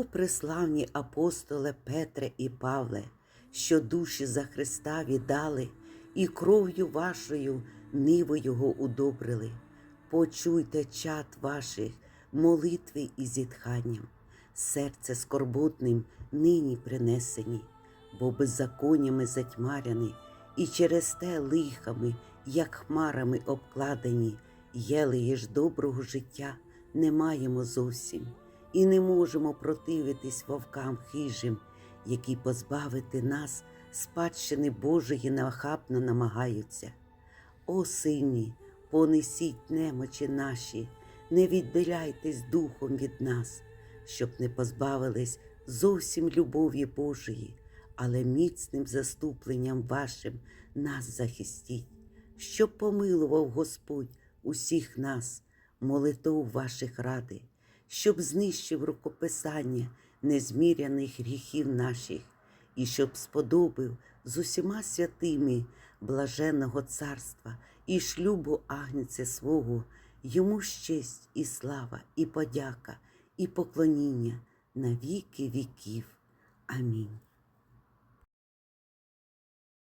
О, преславні апостоле Петре і Павле, що душі за Христа віддали, і кров'ю вашою ниву Його удобрили. Почуйте чад ваших, молитви і зітханням, серце скорботним нині принесені, бо беззаконнями затьмаряні, і через те лихами, як хмарами обкладені, єлеє ж доброго життя не маємо зовсім, і не можемо противитись вовкам хижим, які позбавити нас спадщини Божої нахабно намагаються. О сині, понесіть немочі наші, не віддаляйтесь духом від нас, щоб не позбавились зовсім любові Божої, але міцним заступленням вашим нас захистіть, щоб помилував Господь усіх нас, молитов ваших ради, щоб знищив рукописання незміряних гріхів наших, і щоб сподобив з усіма святими блаженного царства і шлюбу агнця свого, йому щесть і слава, і подяка, і поклоніння на віки віків. Амінь.